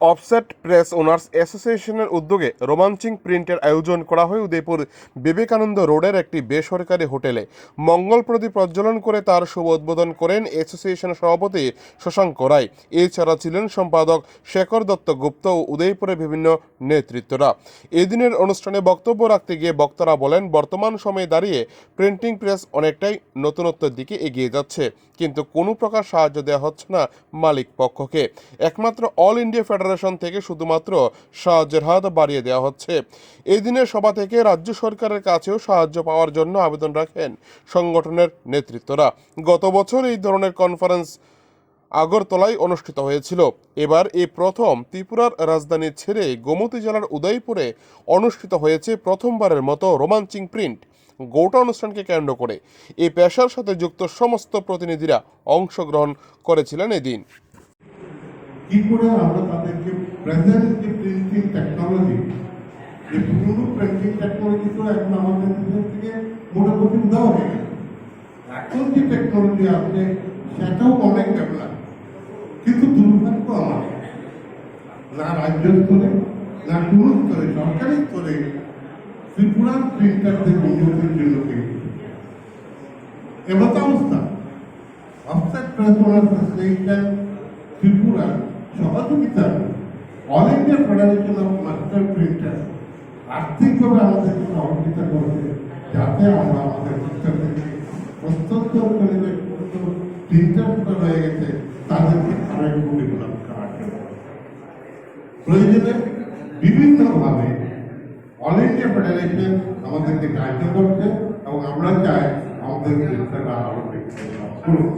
Offset press owners অ্যাসোসিয়েশনের উদ্যোগে রোমাঞ্চিং প্রিন্টের আয়োজন করা হয় উদয়পুর বিবেকানন্দ রোডের একটি বেসরকারি হোটেলে। মঙ্গল প্রদীপ প্রজ্বলন করে তার শুভ উদ্বোধন করেন অ্যাসোসিয়েশনের সভাপতি শশাঙ্ক রায়। এছাড়া ছিলেন সম্পাদক শেখর দত্ত গুপ্ত ও উদয়পুরের বিভিন্ন নেতৃত্বরা। এদিনের অনুষ্ঠানে বক্তব্য রাখতে গিয়ে বক্তারা বলেন, বর্তমান সময়ে দাঁড়িয়ে প্রিন্টিং প্রেস অনেকটাই নতুনত্বের দিকে এগিয়ে যাচ্ছে, কিন্তু কোনো প্রকার সাহায্য দেওয়া হচ্ছে না মালিক পক্ষকে একমাত্র অল ইন্ডিয়া ফেডারেশন থেকে শুধুমাত্র সাহায্যের হাত বাড়িয়ে দেওয়া হচ্ছে। এই দিনের সভা থেকে রাজ্য সরকারের কাছেও সাহায্য পাওয়ার জন্য আবেদন রাখেন সংগঠনের নেতৃত্বরা। গত বছর এই ধরনের কনফারেন্স আগরতলায় অনুষ্ঠিত হয়েছিল। এবার এই প্রথম ত্রিপুরার রাজধানী ছেড়ে গোমতী জেলার উদয়পুরে অনুষ্ঠিত হয়েছে প্রথমবারের মতো রোমাঞ্চিং প্রিন্ট। গোটা অনুষ্ঠানকে কেন্দ্র করে এই পেশার সাথে যুক্ত সমস্ত প্রতিনিধিরা অংশগ্রহণ করেছিলেন এদিন। কি করে আমরা তাদেরকে প্রেজেন্ট যে প্রিন্টিং টেকনোলজি যে পুরনো প্রিন্টিং টেকনোলজি তো এখন আমাদের দেশের থেকে মোটামুটি উদাও হয়ে গেছে। এখন যে টেকনোলজি আছে, সেটাও অনেক ডেভেলপ কিন্তু দুর্ভাগ্য আমাদের, না রাজ্য স্তরে, না কোনো স্তরে, সরকারি স্তরে ত্রিপুরার প্রিন্টারদের উন্নতির জন্য এবার তো অবস্থা। অফসেট প্রেসোনার অ্যাসোসিয়েশন ত্রিপুরা সহযোগিতা all India federation of master printer আর্থিকভাবে আমাদেরকে সহযোগিতা করছে, যাতে আমরা আমাদের প্রত্যন্ত করে যে প্রিন্টারটা রয়ে গেছে, তাদেরকে ডেভেলপ করার জন্য প্রয়োজনে বিভিন্নভাবে অল ইন্ডিয়া ফেডারেশন আমাদেরকে সাহায্য করছে এবং আমরা চাই আমাদের প্রিন্টারটা আরও বেশি করুন